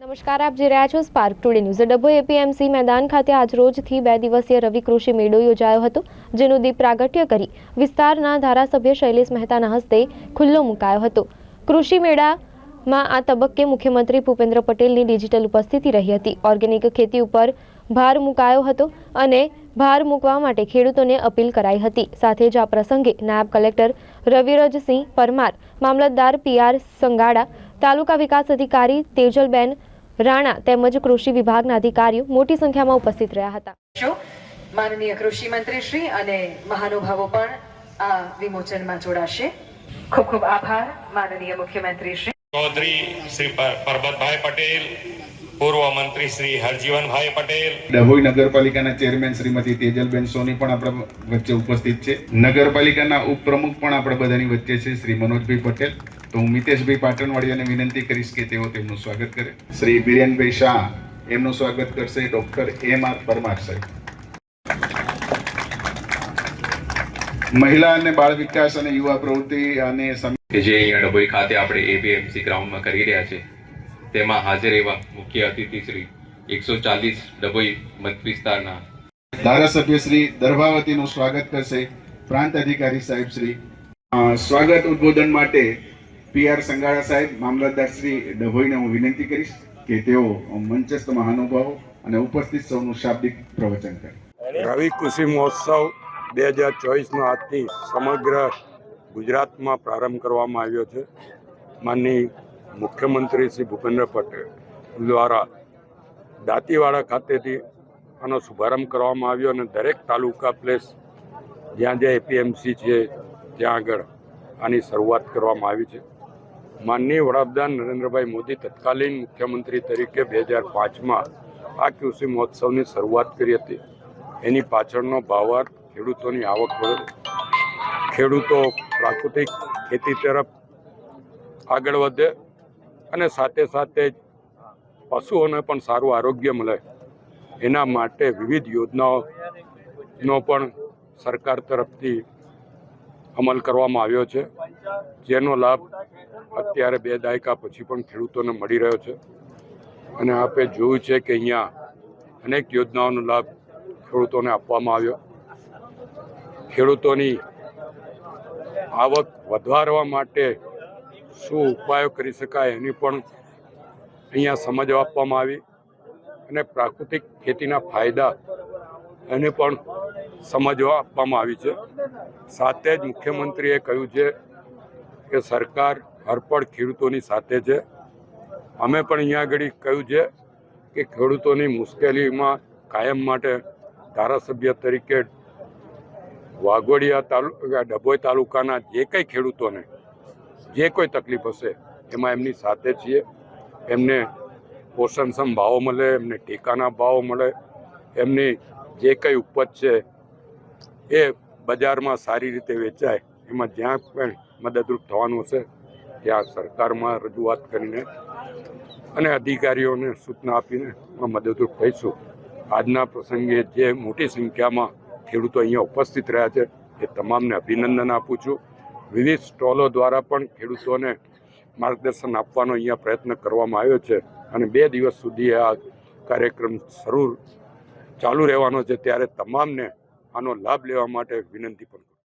નમસ્કાર, આપ જોઈ રહ્યા છો Spark Today news Dabhoi APMC મેદાન ખાતે આજરોજથી બે દિવસીય રવિ કૃષિ મેળો યોજાયો હતો, જેનું દીપ પ્રાગટ્ય કરી વિસ્તારના ધારાસભ્ય શૈલેષ મહેતાના હસ્તે ખુલ્લો મુકાયો હતો. કૃષિ મેળામાં આ તબક્કે મુખ્યમંત્રી ભૂપેન્દ્ર પટેલની ડિજિટલ ઉપસ્થિતિ રહી હતી. ઓર્ગેનિક ખેતી ઉપર ભાર મુકાયો હતો અને ભાર મૂકવા માટે ખેડૂતોને અપીલ કરાઈ હતી. સાથે જ આ પ્રસંગે નાયબ કલેક્ટર રવિરજસિંહ પરમાર, મામલતદાર પીઆર સંગાડા તાલુકા વિકાસ અધિકારી તેજલબેન રાણા તેમજ કૃષિ વિભાગના અધિકારીઓ મોટી સંખ્યામાં ઉપસ્થિત રહ્યા હતા. માનનીય કૃષિ મંત્રી શ્રી અને મહાનુભાવો પણ આ વિમોચનમાં જોડાશે. ખૂબ ખૂબ આભાર માનનીય મુખ્યમંત્રી શ્રી. ચૌધરી શ્રી પર- પરબતભાઈ પટેલ પૂર્વ મંત્રી શ્રી હરજીવનભાઈ પટેલ. ડભોઈ નગરપાલિકાના ચેરમેન શ્રીમતી તેજલબેન સોની પણ આપણા વચ્ચે ઉપસ્થિત છે. નગરપાલિકાના ઉપપ્રમુખ પણ આપણા બધાની વચ્ચે છે શ્રી મનોજભાઈ પટેલ. તો હું મિતેશભાઈ પાટણવાડિયાને વિનંતી કરીશ કે તેઓ તેમનું સ્વાગત કરે. શ્રી બિરેનભાઈ શાહ એમનું સ્વાગત કરશે ડોક્ટર એમ આર પરમાર સાહેબ. મહિલા અને બાળ વિકાસ અને યુવા પ્રવૃત્તિ અને જે અહીંયા ડભોઈ ખાતે આપણે એપીએમસી ગ્રાઉન્ડમાં કરી રહ્યા છે, તેમાં હાજર એવા મુખ્ય અતિથિ શ્રી એકસો ચાલીસ ડભોઈ મત વિસ્તારના ધારાસભ્ય શ્રી દર્ભાવતીનું સ્વાગત કરશે, પ્રાંત અધિકારી સાહેબ શ્રી. સ્વાગત ઉદબોધન માટે પીઆર સંગાળા સાહેબ, મામલતદાર શ્રી ડભોઈને હું વિનંતી કરીશ કે તેઓ મંચસ્થ મહાનુભાવો અને ઉપસ્થિત સૌનું શાબ્દિક પ્રવચન કરે. રવિ કૃષિ મહોત્સવ બે હજાર ચોવીસનો આજથી સમગ્ર ગુજરાતમાં પ્રારંભ કરવામાં આવ્યો છે. માનની મુખ્યમંત્રી શ્રી ભૂપેન્દ્ર પટેલ દ્વારા દાંતીવાડા ખાતેથી આનો શુભારંભ કરવામાં આવ્યો અને દરેક તાલુકા પ્લેસ જ્યાં જ્યાં એપીએમસી છે, ત્યાં આગળ આની શરૂઆત કરવામાં આવી છે. માનનીય વડાપ્રધાન નરેન્દ્રભાઈ મોદી તત્કાલીન મુખ્યમંત્રી તરીકે બે હજાર પાંચમાં આ કૃષિ મહોત્સવની શરૂઆત કરી હતી. એની પાછળનો ભાવાર્થ ખેડૂતોની આવક વધે, ખેડૂતો પ્રાકૃતિક ખેતી તરફ આગળ વધે અને સાથે સાથે પશુઓને પણ સારું આરોગ્ય મળે. એના માટે વિવિધ યોજનાઓનો પણ સરકાર તરફથી અમલ કરવામાં આવ્યો છે. જેનો લાભ અત્યારે બે દાયકા પછી પણ ખેડૂતોને મળી રહ્યો છે. અને આપે જોયું છે કે અહીંયા અનેક યોજનાઓનો લાભ ખેડૂતોને આપવામાં આવ્યો. ખેડૂતોની આવક વધારવા માટે શું ઉપાયો કરી શકાય એની પણ અહીંયા સમજ આપવામાં આવી. અને પ્રાકૃતિક ખેતીના ફાયદા એને પણ સમજવા આપવામાં આવી છે. સાથે જ મુખ્યમંત્રીએ કહ્યું છે કે સરકાર હરપળ ખેડૂતોની સાથે છે. અમે પણ અહીંયા આગળ કહ્યું છે કે ખેડૂતોની મુશ્કેલીમાં કાયમ માટે ધારાસભ્ય તરીકે વાઘોડિયા તાલુકા, ડભોઈ તાલુકાના જે કંઈ ખેડૂતોને જે કોઈ તકલીફ હશે, એમાં એમની સાથે છીએ. એમને પોષણક્ષમ ભાવો મળે, એમને ટેકાના ભાવો મળે, એમની જે કંઈ ઉપજ છે એ બજારમાં સારી રીતે વેચાય, એમાં જ્યાં પણ મદદરૂપ થવાનું હશે, ત્યાં સરકારમાં રજૂઆત કરીને અને અધિકારીઓને સૂચના આપીને હું મદદરૂપ થઈશું. આજના પ્રસંગે જે મોટી સંખ્યામાં ખેડૂતો અહીંયા ઉપસ્થિત રહ્યા છે, એ તમામને અભિનંદન આપું છું. વિવિધ સ્ટોલો દ્વારા પણ ખેડૂતોને માર્ગદર્શન આપવાનો અહીંયા પ્રયત્ન કરવામાં આવ્યો છે અને બે દિવસ સુધી આ કાર્યક્રમ શરૂ ચાલુ રહેવાનો છે. ત્યારે તમામને આનો લાભ લેવા માટે વિનંતી પણ કરું